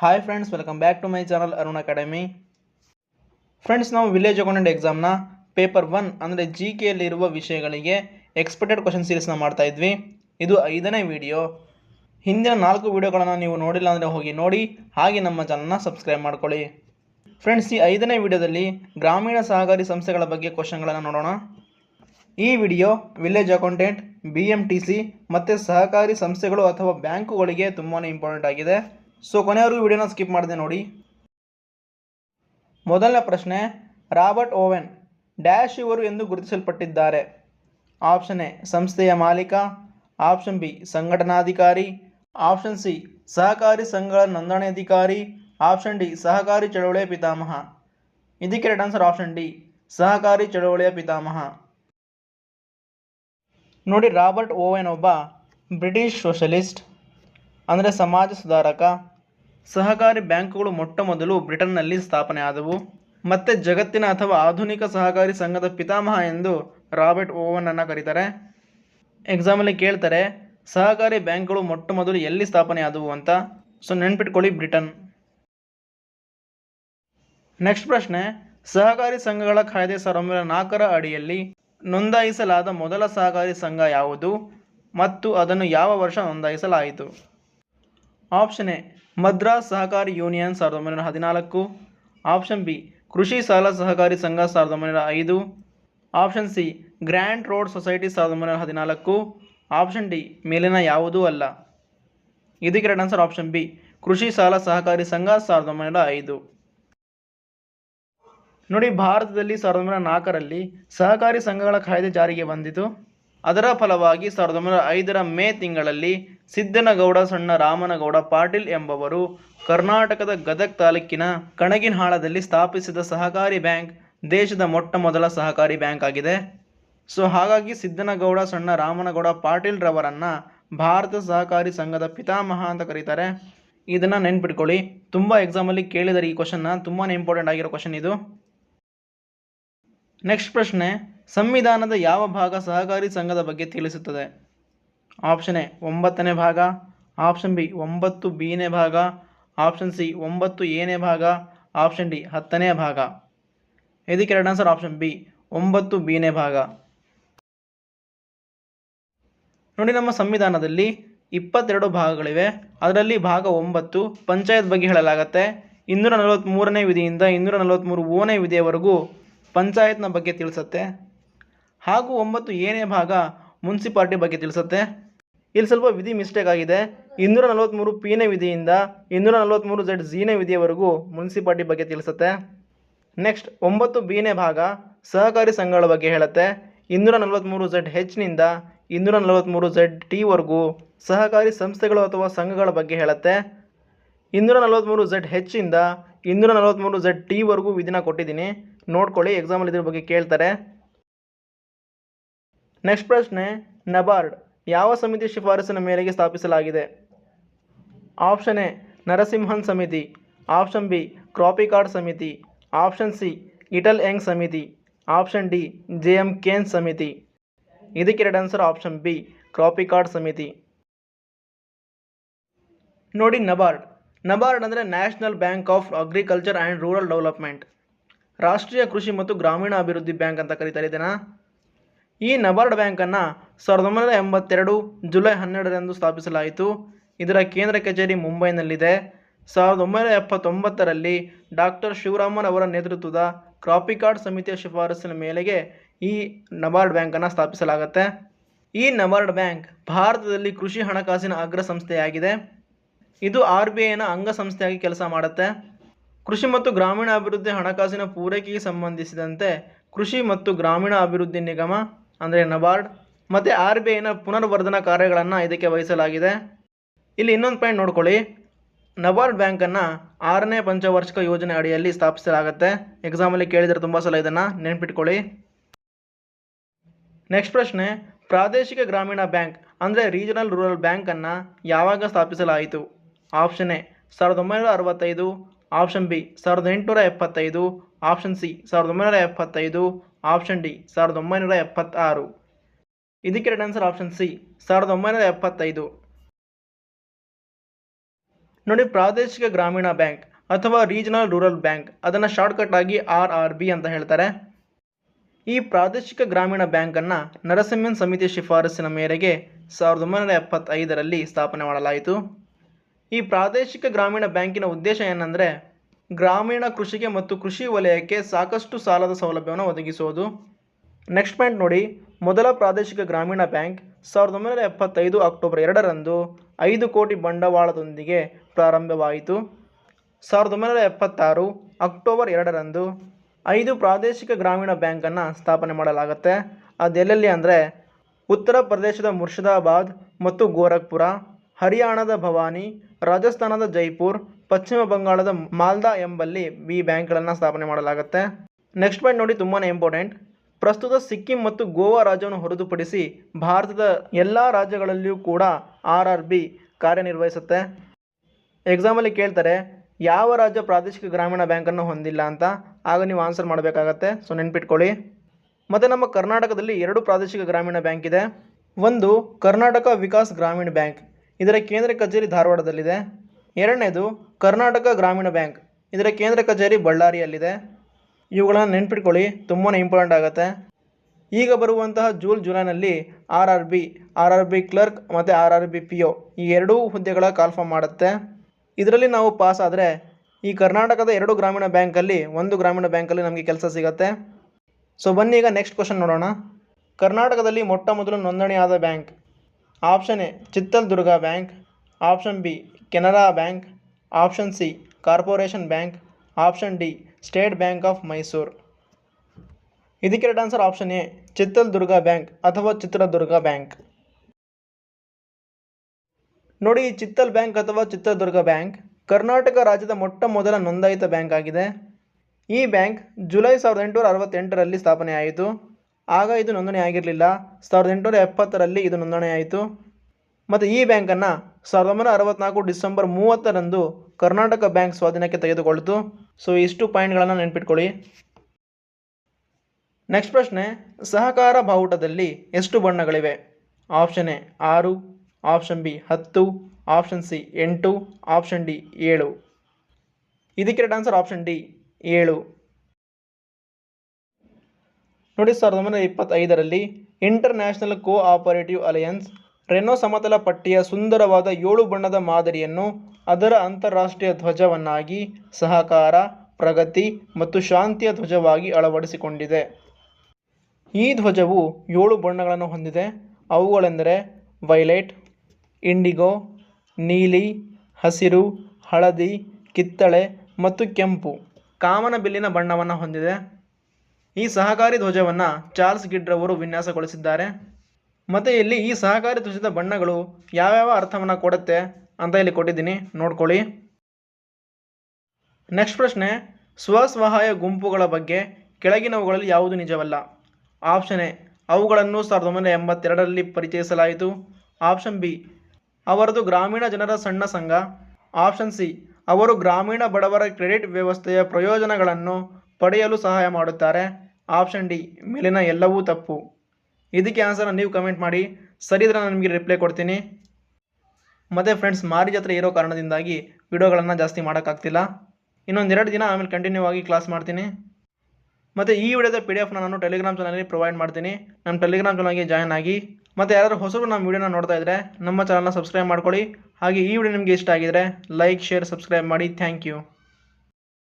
Hi friends welcome back to my channel Arun academy friends ನಾವು village accountant ಎಕ್ಸಾಮ್ನ paper one ಅಂದರೆ G ಕೆಯಲ್ಲಿರುವ ವಿಷಯಗಳಿಗೆ ಎಕ್ಸ್ಪೆಕ್ಟೆಡ್ ಕ್ವಶನ್ ಸೀರೀಸ್ನ ಮಾಡ್ತಾ ಇದ್ವಿ. ಇದು ಐದನೇ ವಿಡಿಯೋ ಹಿಂದಿನ ನಾಲ್ಕು ವಿಡಿಯೋಗಳನ್ನು ನೀವು ನೋಡಿಲ್ಲ ಅಂದರೆ ಹೋಗಿ ನೋಡಿ, ಹಾಗೆ ನಮ್ಮ ಚಾನಲ್ನ ಸಬ್ಸ್ಕ್ರೈಬ್ ಮಾಡ್ಕೊಳ್ಳಿ. ಫ್ರೆಂಡ್ಸ್ ಈ ಐದನೇ ವಿಡಿಯೋದಲ್ಲಿ ಗ್ರಾಮೀಣ ಸಹಕಾರಿ ಸಂಸ್ಥೆಗಳ ಬಗ್ಗೆ ಕ್ವಶನ್ಗಳನ್ನು ನೋಡೋಣ. ಈ video village accountant B M T C ಮತ್ತು ಸಹಕಾರಿ ಸಂಸ್ಥೆಗಳು ಅಥವಾ ಬ್ಯಾಂಕುಗಳಿಗೆ ತುಂಬಾ ಇಂಪಾರ್ಟೆಂಟ್ ಆಗಿದೆ. ಸೊ ಕೊನೆಯವರೆಗೂ ವಿಡಿಯೋನ ಸ್ಕಿಪ್ ಮಾಡಿದೆ ನೋಡಿ. ಮೊದಲನೇ ಪ್ರಶ್ನೆ, ರಾಬರ್ಟ್ ಓವೆನ್, ಡ್ಯಾಶ್ ಇವರು ಎಂದು ಗುರುತಿಸಲ್ಪಟ್ಟಿದ್ದಾರೆ. ಆಪ್ಷನ್ ಎ, ಸಂಸ್ಥೆಯ ಮಾಲೀಕ. ಆಪ್ಷನ್ ಬಿ, ಸಂಘಟನಾಧಿಕಾರಿ. ಆಪ್ಷನ್ ಸಿ, ಸಹಕಾರಿ ಸಂಘಗಳ ನೋಂದಣಿ ಅಧಿಕಾರಿ. ಆಪ್ಷನ್ ಡಿ, ಸಹಕಾರಿ ಚಳವಳಿಯ ಪಿತಾಮಹ. ಇದಕ್ಕೆ ರೈಟ್ ಆನ್ಸರ್ ಆಪ್ಷನ್ ಡಿ, ಸಹಕಾರಿ ಚಳವಳಿಯ ಪಿತಾಮಹ. ನೋಡಿ, ರಾಬರ್ಟ್ ಓವೆನ್ ಒಬ್ಬ ಬ್ರಿಟಿಷ್ ಸೋಷಲಿಸ್ಟ್ ಅಂದರೆ ಸಮಾಜ ಸುಧಾರಕ, ಸಹಕಾರಿ ಬ್ಯಾಂಕುಗಳು ಮೊಟ್ಟ ಮೊದಲು ಬ್ರಿಟನ್ನಲ್ಲಿ ಸ್ಥಾಪನೆ ಆದವು. ಮತ್ತು ಜಗತ್ತಿನ ಅಥವಾ ಆಧುನಿಕ ಸಹಕಾರಿ ಸಂಘದ ಪಿತಾಮಹ ಎಂದು ರಾಬರ್ಟ್ ಓವನನ್ನು ಕರೀತಾರೆ. ಎಕ್ಸಾಮಲ್ಲಿ ಕೇಳ್ತಾರೆ, ಸಹಕಾರಿ ಬ್ಯಾಂಕ್ಗಳು ಮೊಟ್ಟ ಮೊದಲು ಎಲ್ಲಿ ಸ್ಥಾಪನೆ ಆದವು ಅಂತ. ಸೊ, ನೆನ್ಪಿಟ್ಕೊಳ್ಳಿ ಬ್ರಿಟನ್. ನೆಕ್ಸ್ಟ್ ಪ್ರಶ್ನೆ, ಸಹಕಾರಿ ಸಂಘಗಳ ಕಾಯ್ದೆ ಸಾವಿರದ ಒಂಬೈನೂರ ನಾಲ್ಕರ ಅಡಿಯಲ್ಲಿ ನೋಂದಾಯಿಸಲಾದ ಮೊದಲ ಸಹಕಾರಿ ಸಂಘ ಯಾವುದು? ಮತ್ತು ಅದನ್ನು ಯಾವ ವರ್ಷ ನೋಂದಾಯಿಸಲಾಯಿತು? ಆಪ್ಷನ್ ಎ, ಮದ್ರಾಸ್ ಸಹಕಾರಿ ಯೂನಿಯನ್ ಸಾವಿರದ ಒಂಬೈನೂರ ಹದಿನಾಲ್ಕು. ಆಪ್ಷನ್ ಬಿ, ಕೃಷಿ ಸಾಲ ಸಹಕಾರಿ ಸಂಘ ಸಾವಿರದ ಒಂಬೈನೂರ ಐದು. Option C, grand road society ಸಾವಿರದ ಒಂಬೈನೂರ ಹದಿನಾಲ್ಕು. ಆಪ್ಷನ್ ಡಿ, ಮೇಲಿನ ಯಾವುದೂ ಅಲ್ಲ. ಇದಕ್ಕೆ ರೈಟ್ ಆನ್ಸರ್ ಆಪ್ಷನ್ ಬಿ, ಕೃಷಿ ಸಾಲ ಸಹಕಾರಿ ಸಂಘ ಸಾವಿರದ ಒಂಬೈನೂರ ಐದು. ನೋಡಿ, ಭಾರತದಲ್ಲಿ ಸಾವಿರದ ಒಂಬೈನೂರ ನಾಲ್ಕರಲ್ಲಿ ಸಹಕಾರಿ ಸಂಘಗಳ ಕಾಯ್ದೆ ಜಾರಿಗೆ ಬಂದಿತು. ಅದರ ಫಲವಾಗಿ ಸಾವಿರದ ಒಂಬೈನೂರ ಐದರ ಮೇ ತಿಂಗಳಲ್ಲಿ ಸಿದ್ದನಗೌಡ ಸಣ್ಣ ರಾಮನಗೌಡ ಪಾಟೀಲ್ ಎಂಬವರು ಕರ್ನಾಟಕದ ಗದಗ್ ತಾಲೂಕಿನ ಕಣಗಿನಹಾಳದಲ್ಲಿ ಸ್ಥಾಪಿಸಿದ ಸಹಕಾರಿ ಬ್ಯಾಂಕ್, ದೇಶದ ಮೊಟ್ಟ ಮೊದಲ ಸಹಕಾರಿ ಬ್ಯಾಂಕ್ ಆಗಿದೆ. ಸೊ, ಹಾಗಾಗಿ ಸಿದ್ದನಗೌಡ ಸಣ್ಣ ರಾಮನಗೌಡ ಪಾಟೀಲ್ ರವರನ್ನು ಭಾರತ ಸಹಕಾರಿ ಸಂಘದ ಪಿತಾಮಹ ಅಂತ ಕರೀತಾರೆ. ಇದನ್ನು ನೆನ್ಪಿಟ್ಕೊಳ್ಳಿ. ತುಂಬ ಎಕ್ಸಾಮಲ್ಲಿ ಕೇಳಿದರೆ ಈ ಕ್ವಶನ್ನ ತುಂಬಾ ಇಂಪಾರ್ಟೆಂಟ್ ಆಗಿರೋ ಕ್ವಶನ್ ಇದು. ನೆಕ್ಸ್ಟ್ ಪ್ರಶ್ನೆ, ಸಂವಿಧಾನದ ಯಾವ ಭಾಗ ಸಹಕಾರಿ ಸಂಘದ ಬಗ್ಗೆ ತಿಳಿಸುತ್ತದೆ? ಆಪ್ಷನ್ ಎ ಒಂಬತ್ತನೇ ಭಾಗ, ಆಪ್ಷನ್ ಬಿ ಒಂಬತ್ತು ಬಿನೇ ಭಾಗ, ಆಪ್ಷನ್ ಸಿ ಒಂಬತ್ತು ಎನೇ ಭಾಗ, ಆಪ್ಷನ್ ಡಿ ಹತ್ತನೇ ಭಾಗ. ಇದಕ್ಕೆ ಎರಡು ಆನ್ಸರ್ ಆಪ್ಷನ್ ಬಿ, ಒಂಬತ್ತು ಬಿನೇ ಭಾಗ. ನೋಡಿ ನಮ್ಮ ಸಂವಿಧಾನದಲ್ಲಿ ಇಪ್ಪತ್ತೆರಡು ಭಾಗಗಳಿವೆ. ಅದರಲ್ಲಿ ಭಾಗ ಒಂಬತ್ತು ಪಂಚಾಯತ್ ಬಗ್ಗೆ ಹೇಳಲಾಗತ್ತೆ. ಇನ್ನೂರ ನಲವತ್ತ್ಮೂರನೇ ವಿಧಿಯಿಂದ ಇನ್ನೂರ ನಲವತ್ತ್ಮೂರು ಓನೇ ವಿಧಿಯವರೆಗೂ ಪಂಚಾಯತ್ನ ಬಗ್ಗೆ ತಿಳಿಸುತ್ತೆ. ಹಾಗೂ ಒಂಬತ್ತು ಏನೇ ಭಾಗ ಮುನ್ಸಿಪಾಲ್ಟಿ ಬಗ್ಗೆ ತಿಳಿಸುತ್ತೆ. ಇಲ್ಲಿ ಸ್ವಲ್ಪ ವಿಧಿ ಮಿಸ್ಟೇಕ್ ಆಗಿದೆ. ಇನ್ನೂರ ನಲವತ್ತ್ಮೂರು ಪಿನೇ ವಿಧಿಯಿಂದ ಇನ್ನೂರ ನಲವತ್ತ್ಮೂರು ಝೆಡ್ ಝೀನೇ ವಿಧಿಯವರೆಗೂ ಮುನ್ಸಿಪಾಲ್ಟಿ ಬಗ್ಗೆ ತಿಳಿಸುತ್ತೆ. ನೆಕ್ಸ್ಟ್ ಒಂಬತ್ತು ಬಿನೇ ಭಾಗ ಸಹಕಾರಿ ಸಂಘಗಳ ಬಗ್ಗೆ ಹೇಳುತ್ತೆ. ಇನ್ನೂರ ನಲವತ್ತ್ಮೂರು ಝೆಡ್ ಹೆಚ್ನಿಂದ ಇನ್ನೂರ ನಲವತ್ತ್ಮೂರು ಝೆಡ್ ಟಿವರೆಗೂ ಸಹಕಾರಿ ಸಂಸ್ಥೆಗಳು ಅಥವಾ ಸಂಘಗಳ ಬಗ್ಗೆ ಹೇಳುತ್ತೆ. ಇನ್ನೂರ ನಲವತ್ತ್ಮೂರು ಝೆಡ್ ಹೆಚ್ಚಿಂದ ಇನ್ನೂರ ನಲವತ್ತ್ಮೂರು ಝೆಡ್ ಟಿವರೆಗೂ ವಿಧಿನ ಕೊಟ್ಟಿದ್ದೀನಿ. ನೋಡ್ಕೊಳ್ಳಿ ಎಕ್ಸಾಮಲ್ಲಿ ಇದ್ರ ಬಗ್ಗೆ ಕೇಳ್ತಾರೆ. ನೆಕ್ಸ್ಟ್ ಪ್ರಶ್ನೆ ನಬಾರ್ಡ್ ಯಾವ ಸಮಿತಿ ಶಿಫಾರಸಿನ ಮೇರೆಗೆ ಸ್ಥಾಪಿಸಲಾಗಿದೆ? ಆಪ್ಷನ್ ಎ, ನರಸಿಂಹನ್ ಸಮಿತಿ. ಆಪ್ಷನ್ ಬಿ, ಕ್ರಾಪಿಕಾರ್ಡ್ ಸಮಿತಿ. ಆಪ್ಷನ್ ಸಿ, ಇಟಲ್ ಯಂಗ್ ಸಮಿತಿ. Option D J M Kane ಸಮಿತಿ. ಇದಕ್ಕೆ ಎರಡು ಆನ್ಸರ್ ಆಪ್ಷನ್ ಬಿ, ಕ್ರಾಪಿಕಾರ್ಡ್ ಸಮಿತಿ. ನೋಡಿ ನಬಾರ್ಡ್. ನಬಾರ್ಡ್ ಅಂದರೆ national bank of agriculture and rural development. ರಾಷ್ಟ್ರೀಯ ಕೃಷಿ ಮತ್ತು ಗ್ರಾಮೀಣ ಅಭಿವೃದ್ಧಿ ಬ್ಯಾಂಕ್ ಅಂತ ಕರೀತಾರೆ ಇದನ್ನು. ಈ ನಬಾರ್ಡ್ ಬ್ಯಾಂಕನ್ನು ಸಾವಿರದ ಒಂಬೈನೂರ ಎಂಬತ್ತೆರಡು ಜುಲೈ ಹನ್ನೆರಡರಂದು ಸ್ಥಾಪಿಸಲಾಯಿತು. ಇದರ ಕೇಂದ್ರ ಕಚೇರಿ ಮುಂಬೈನಲ್ಲಿದೆ. ಸಾವಿರದ ಒಂಬೈನೂರ ಎಪ್ಪತ್ತೊಂಬತ್ತರಲ್ಲಿ ಡಾಕ್ಟರ್ ಶಿವರಾಮನ್ ಅವರ ನೇತೃತ್ವದ ಕ್ರಾಪಿಕಾರ್ಡ್ ಸಮಿತಿಯ ಶಿಫಾರಸಿನ ಮೇಲೆಗೆ ಈ ನಬಾರ್ಡ್ ಬ್ಯಾಂಕನ್ನು ಸ್ಥಾಪಿಸಲಾಗುತ್ತೆ. ಈ ನಬಾರ್ಡ್ ಬ್ಯಾಂಕ್ ಭಾರತದಲ್ಲಿ ಕೃಷಿ ಹಣಕಾಸಿನ ಅಗ್ರ ಸಂಸ್ಥೆಯಾಗಿದೆ. ಇದು ಆರ್ ಬಿ ಐನ ಅಂಗಸಂಸ್ಥೆಯಾಗಿ ಕೆಲಸ ಮಾಡುತ್ತೆ. ಕೃಷಿ ಮತ್ತು ಗ್ರಾಮೀಣ ಅಭಿವೃದ್ಧಿ ಹಣಕಾಸಿನ ಪೂರೈಕೆಗೆ ಸಂಬಂಧಿಸಿದಂತೆ ಕೃಷಿ ಮತ್ತು ಗ್ರಾಮೀಣ ಅಭಿವೃದ್ಧಿ ನಿಗಮ ಅಂದರೆ ನಬಾರ್ಡ್. ಮತ್ತು ಆರ್ ಬಿ ಐನ ಪುನರ್ವರ್ಧನಾ ಕಾರ್ಯಗಳನ್ನು ಇದಕ್ಕೆ ವಹಿಸಲಾಗಿದೆ. ಇಲ್ಲಿ ಇನ್ನೊಂದು ಪಾಯಿಂಟ್ ನೋಡ್ಕೊಳ್ಳಿ. ನಬಾರ್ಡ್ ಬ್ಯಾಂಕನ್ನು ಆರನೇ ಪಂಚವಾರ್ಷಿಕ ಯೋಜನೆ ಅಡಿಯಲ್ಲಿ ಸ್ಥಾಪಿಸಲಾಗುತ್ತೆ. ಎಕ್ಸಾಮಲ್ಲಿ ಕೇಳಿದರೆ ತುಂಬ ಸಲ ಇದನ್ನು ನೆನ್ಪಿಟ್ಕೊಳ್ಳಿ. ನೆಕ್ಸ್ಟ್ ಪ್ರಶ್ನೆ, ಪ್ರಾದೇಶಿಕ ಗ್ರಾಮೀಣ ಬ್ಯಾಂಕ್ ಅಂದರೆ ರೀಜನಲ್ ರೂರಲ್ ಬ್ಯಾಂಕನ್ನು ಯಾವಾಗ ಸ್ಥಾಪಿಸಲಾಯಿತು? ಆಪ್ಷನ್ ಎ, ಸಾವಿರದ ಒಂಬೈನೂರ ಅರವತ್ತೈದು. ಆಪ್ಷನ್ ಬಿ, ಸಾವಿರದ ಎಂಟುನೂರ ಎಪ್ಪತ್ತೈದು. ಆಪ್ಷನ್ ಸಿ, ಸಾವಿರದ ಒಂಬೈನೂರ ಎಪ್ಪತ್ತೈದು. ಆಪ್ಷನ್ ಡಿ, ಸಾವಿರದ ಒಂಬೈನೂರ ಎಪ್ಪತ್ತಾರು. ಇದಕ್ಕೆ ರೈಟ್ ಆನ್ಸರ್ ಆಪ್ಷನ್ ಸಿ, ಸಾವಿರದ ಒಂಬೈನೂರ ಎಪ್ಪತ್ತೈದು. ನೋಡಿ, ಪ್ರಾದೇಶಿಕ ಗ್ರಾಮೀಣ ಬ್ಯಾಂಕ್ ಅಥವಾ ರೀಜನಲ್ ರೂರಲ್ ಬ್ಯಾಂಕ್, ಅದನ್ನು ಶಾರ್ಟ್ಕಟ್ ಆಗಿ ಆರ್ ಆರ್ ಬಿ ಅಂತ ಹೇಳ್ತಾರೆ. ಈ ಪ್ರಾದೇಶಿಕ ಗ್ರಾಮೀಣ ಬ್ಯಾಂಕನ್ನು ನರಸಿಂಹನ್ ಸಮಿತಿ ಶಿಫಾರಸಿನ ಮೇರೆಗೆ ಸಾವಿರದ ಒಂಬೈನೂರ ಎಪ್ಪತ್ತೈದರಲ್ಲಿ ಸ್ಥಾಪನೆ ಮಾಡಲಾಯಿತು ಈ ಪ್ರಾದೇಶಿಕ ಗ್ರಾಮೀಣ ಬ್ಯಾಂಕಿನ ಉದ್ದೇಶ ಏನಂದರೆ ಗ್ರಾಮೀಣ ಕೃಷಿಗೆ ಮತ್ತು ಕೃಷಿ ವಲಯಕ್ಕೆ ಸಾಕಷ್ಟು ಸಾಲದ ಸೌಲಭ್ಯವನ್ನು ಒದಗಿಸುವುದು. ನೆಕ್ಸ್ಟ್ ಪಾಯಿಂಟ್ ನೋಡಿ. ಮೊದಲ ಪ್ರಾದೇಶಿಕ ಗ್ರಾಮೀಣ ಬ್ಯಾಂಕ್ ಸಾವಿರದ ಒಂಬೈನೂರ ಎಪ್ಪತ್ತೈದು ಅಕ್ಟೋಬರ್ ಎರಡರಂದು ಐದು ಕೋಟಿ ಬಂಡವಾಳದೊಂದಿಗೆ ಪ್ರಾರಂಭವಾಯಿತು. ಸಾವಿರದ ಒಂಬೈನೂರ ಎಪ್ಪತ್ತಾರು ಅಕ್ಟೋಬರ್ ಎರಡರಂದು ಐದು ಪ್ರಾದೇಶಿಕ ಗ್ರಾಮೀಣ ಬ್ಯಾಂಕನ್ನು ಸ್ಥಾಪನೆ ಮಾಡಲಾಗುತ್ತೆ. ಅದೆಲ್ಲೆಲ್ಲಿ ಅಂದರೆ ಉತ್ತರ ಪ್ರದೇಶದ ಮುರ್ಷಿದಾಬಾದ್ ಮತ್ತು ಗೋರಖ್ಪುರ, ಹರಿಯಾಣದ ಭವಾನಿ, ರಾಜಸ್ಥಾನದ ಜೈಪುರ್ ಪಶ್ಚಿಮ ಬಂಗಾಳದ ಮಾಲ್ದಾ ಎಂಬಲ್ಲಿ ಈ ಬ್ಯಾಂಕ್ಗಳನ್ನು ಸ್ಥಾಪನೆ ಮಾಡಲಾಗುತ್ತೆ. ನೆಕ್ಸ್ಟ್ ಪಾಯಿಂಟ್ ನೋಡಿ ತುಂಬಾ ಇಂಪಾರ್ಟೆಂಟ್. ಪ್ರಸ್ತುತ ಸಿಕ್ಕಿಂ ಮತ್ತು ಗೋವಾ ರಾಜ್ಯವನ್ನು ಹೊರತುಪಡಿಸಿ ಭಾರತದ ಎಲ್ಲ ರಾಜ್ಯಗಳಲ್ಲಿಯೂ ಕೂಡ ಆರ್ ಆರ್ ಬಿ ಕಾರ್ಯನಿರ್ವಹಿಸುತ್ತೆ. ಎಕ್ಸಾಮಲ್ಲಿ ಕೇಳ್ತಾರೆ, ಯಾವ ರಾಜ್ಯ ಪ್ರಾದೇಶಿಕ ಗ್ರಾಮೀಣ ಬ್ಯಾಂಕನ್ನು ಹೊಂದಿಲ್ಲ ಅಂತ? ಆಗ ನೀವು ಆನ್ಸರ್ ಮಾಡಬೇಕಾಗತ್ತೆ, ಸೊ ನೆನ್ಪಿಟ್ಕೊಳ್ಳಿ. ಮತ್ತು ನಮ್ಮ ಕರ್ನಾಟಕದಲ್ಲಿ ಎರಡು ಪ್ರಾದೇಶಿಕ ಗ್ರಾಮೀಣ ಬ್ಯಾಂಕ್ ಇದೆ. ಒಂದು ಕರ್ನಾಟಕ ವಿಕಾಸ್ ಗ್ರಾಮೀಣ ಬ್ಯಾಂಕ್. ಇದರ ಕೇಂದ್ರ ಕಚೇರಿ ಧಾರವಾಡದಲ್ಲಿದೆ. ಎರಡನೇದು ಕರ್ನಾಟಕ ಗ್ರಾಮೀಣ ಬ್ಯಾಂಕ್. ಇದರ ಕೇಂದ್ರ ಕಚೇರಿ ಬಳ್ಳಾರಿಯಲ್ಲಿದೆ. ಇವುಗಳನ್ನು ನೆನ್ಪಿಟ್ಕೊಳ್ಳಿ ತುಂಬಾ ಇಂಪಾರ್ಟೆಂಟ್ ಆಗುತ್ತೆ. ಈಗ ಬರುವಂತಹ ಜೂನ್ ಜುಲೈನಲ್ಲಿ R R B, R R B clerk ಮತ್ತು R R B P O ಈ ಎರಡೂ ಹುದ್ದೆಗಳ ಕಾಲ್ಫಾರ್ಮ್ ಮಾಡುತ್ತೆ. ಇದರಲ್ಲಿ ನಾವು ಪಾಸ್ ಆದರೆ ಈ ಕರ್ನಾಟಕದ ಎರಡು ಗ್ರಾಮೀಣ ಬ್ಯಾಂಕಲ್ಲಿ ಒಂದು ಗ್ರಾಮೀಣ ಬ್ಯಾಂಕಲ್ಲಿ ನಮಗೆ ಕೆಲಸ ಸಿಗುತ್ತೆ. ಸೊ ಬನ್ನಿ ಈಗ ನೆಕ್ಸ್ಟ್ ಕ್ವಶನ್ ನೋಡೋಣ. ಕರ್ನಾಟಕದಲ್ಲಿ ಮೊಟ್ಟ ಮೊದಲು ನೋಂದಣಿಯಾದ bank. Option A, Chitaldurga bank. Option B Canara bank, option C, corporation bank, option D, state bank of Mysore. ಇದಕ್ಕೆ right answer option A Chitradurga bank ಅಥವಾ ಚಿತ್ರದುರ್ಗ ಬ್ಯಾಂಕ್. ನೋಡಿ, ಚಿತ್ತಲ್ ಬ್ಯಾಂಕ್ ಅಥವಾ ಚಿತ್ರದುರ್ಗ ಬ್ಯಾಂಕ್, ಕರ್ನಾಟಕ ರಾಜ್ಯದ ಮೊಟ್ಟ ಮೊದಲ ನೋಂದಾಯಿತ ಬ್ಯಾಂಕ್ ಆಗಿದೆ. ಈ ಬ್ಯಾಂಕ್ ಜುಲೈ ಸಾವಿರದ ಎಂಟುನೂರ ಅರವತ್ತೆಂಟರಲ್ಲಿ ಸ್ಥಾಪನೆಯಾಯಿತು. ಆಗ ಇದು ನೋಂದಣಿ ಆಗಿರಲಿಲ್ಲ ಸಾವಿರದ ಎಂಟುನೂರ ಎಪ್ಪತ್ತರಲ್ಲಿ ಇದು ನೋಂದಣಿ ಆಯಿತು ಮತ್ತು ಈ ಬ್ಯಾಂಕನ್ನು ಸಾವಿರದ ಒಂಬೈನೂರ ಅರವತ್ನಾಲ್ಕು ಡಿಸೆಂಬರ್ ಮೂವತ್ತರಂದು ಕರ್ನಾಟಕ ಬ್ಯಾಂಕ್ ಸ್ವಾಧೀನಕ್ಕೆ ತೆಗೆದುಕೊಳ್ತು ಸೊ ಇಷ್ಟು ಪಾಯಿಂಟ್ಗಳನ್ನು ನೆನ್ಪಿಟ್ಕೊಳ್ಳಿ. ನೆಕ್ಸ್ಟ್ ಪ್ರಶ್ನೆ, ಸಹಕಾರ ಬಾವುಟದಲ್ಲಿ ಎಷ್ಟು ಬಣ್ಣಗಳಿವೆ? ಆಪ್ಷನ್ ಎ ಆರು ಆಪ್ಷನ್ ಬಿ ಹತ್ತು ಆಪ್ಷನ್ ಸಿ ಎಂಟು ಆಪ್ಷನ್ ಡಿ ಏಳು. ಇದಕ್ಕೆ ರೈಟ್ ಆನ್ಸರ್ ಆಪ್ಷನ್ ಡಿ ಏಳು. ನೋಡಿ, ಸಾವಿರದ ಒಂಬೈನೂರ ಇಪ್ಪತ್ತೈದರಲ್ಲಿ ಇಂಟರ್ನ್ಯಾಷನಲ್ ಕೋ ಆಪರೇಟಿವ್ ಅಲಯನ್ಸ್ ರೆನೋ ಸಮತಲ ಪಟ್ಟಿಯ ಸುಂದರವಾದ ಏಳು ಬಣ್ಣದ ಮಾದರಿಯನ್ನು ಅದರ ಅಂತಾರಾಷ್ಟ್ರೀಯ ಧ್ವಜವನ್ನಾಗಿ ಸಹಕಾರ, ಪ್ರಗತಿ ಮತ್ತು ಶಾಂತಿಯ ಧ್ವಜವಾಗಿ ಅಳವಡಿಸಿಕೊಂಡಿದೆ. ಈ ಧ್ವಜವು ಏಳು ಬಣ್ಣಗಳನ್ನು ಹೊಂದಿದೆ. ಅವುಗಳೆಂದರೆ ವೈಲೆಟ್, ಇಂಡಿಗೋ, ನೀಲಿ, ಹಸಿರು, ಹಳದಿ, ಕಿತ್ತಳೆ ಮತ್ತು ಕೆಂಪು. ಕಾಮನಬಿಲ್ಲಿನ ಬಣ್ಣವನ್ನು ಹೊಂದಿದೆ. ಈ ಸಹಕಾರಿ ಧ್ವಜವನ್ನು ಚಾರ್ಲ್ಸ್ ಗಿಡ್ರವರು ವಿನ್ಯಾಸಗೊಳಿಸಿದ್ದಾರೆ. ಮತ್ತು ಇಲ್ಲಿ ಈ ಸಹಕಾರಿ ತ್ವಚದ ಬಣ್ಣಗಳು ಯಾವ್ಯಾವ ಅರ್ಥವನ್ನು ಕೊಡುತ್ತೆ ಅಂತ ಇಲ್ಲಿ ಕೊಟ್ಟಿದ್ದೀನಿ. ನೋಡ್ಕೊಳ್ಳಿ. ನೆಕ್ಸ್ಟ್ ಪ್ರಶ್ನೆ, ಸ್ವಸಹಾಯ ಗುಂಪುಗಳ ಬಗ್ಗೆ ಕೆಳಗಿನವುಗಳಲ್ಲಿ ಯಾವುದು ನಿಜವಲ್ಲ? ಆಪ್ಷನ್ ಎ, ಅವುಗಳನ್ನು ಸಾವಿರದ ಒಂಬೈನೂರ ಎಂಬತ್ತೆರಡರಲ್ಲಿ ಪರಿಚಯಿಸಲಾಯಿತು. ಆಪ್ಷನ್ ಬಿ, ಅವರದು ಗ್ರಾಮೀಣ ಜನರ ಸಣ್ಣ ಸಂಘ. ಆಪ್ಷನ್ ಸಿ, ಅವರು ಗ್ರಾಮೀಣ ಬಡವರ ಕ್ರೆಡಿಟ್ ವ್ಯವಸ್ಥೆಯ ಪ್ರಯೋಜನಗಳನ್ನು ಪಡೆಯಲು ಸಹಾಯ ಮಾಡುತ್ತಾರೆ. ಆಪ್ಷನ್ ಡಿ, ಮೇಲಿನ ಎಲ್ಲವೂ ತಪ್ಪು. ಇದಕ್ಕೆ ಆನ್ಸರ್ನ ನೀವು ಕಮೆಂಟ್ ಮಾಡಿ. ಸರಿ ಇದ್ರೆ ನಾನು ನಿಮಗೆ ರಿಪ್ಲೈ ಕೊಡ್ತೀನಿ. ಮತ್ತು ಫ್ರೆಂಡ್ಸ್ ಮಾರಿ ಜಾತ್ರೆ ಇರೋ ಕಾರಣದಿಂದಾಗಿ ವಿಡಿಯೋಗಳನ್ನು ಜಾಸ್ತಿ ಮಾಡೋಕ್ಕಾಗ್ತಿಲ್ಲ. ಇನ್ನೊಂದೆರಡು ದಿನ ಆಮೇಲೆ ಕಂಟಿನ್ಯೂ ಆಗಿ ಕ್ಲಾಸ್ ಮಾಡ್ತೀನಿ. ಮತ್ತು ಈ ವಿಡಿಯೋದ ಪಿ ಡಿ ಎಫ್ನ ನಾನು ಟೆಲಿಗ್ರಾಮ್ ಚಾನಲಲ್ಲಿ ಪ್ರೊವೈಡ್ ಮಾಡ್ತೀನಿ. ನಮ್ಮ ಟೆಲಿಗ್ರಾಮ್ ಚಾನಲ್ಗೆ ಜಾಯ್ನ್ ಆಗಿ. ಮತ್ತು ಯಾರಾದರೂ ಹೊಸರು ನಮ್ಮ ವೀಡಿಯೋನ ನೋಡ್ತಾ ಇದ್ದರೆ ನಮ್ಮ ಚಾನಲ್ನ ಸಬ್ಸ್ಕ್ರೈಬ್ ಮಾಡ್ಕೊಳ್ಳಿ. ಹಾಗೆ ಈ ವಿಡಿಯೋ ನಿಮಗೆ ಇಷ್ಟ ಆಗಿದರೆ ಲೈಕ್ ಶೇರ್ ಸಬ್ಸ್ಕ್ರೈಬ್ ಮಾಡಿ. Thank you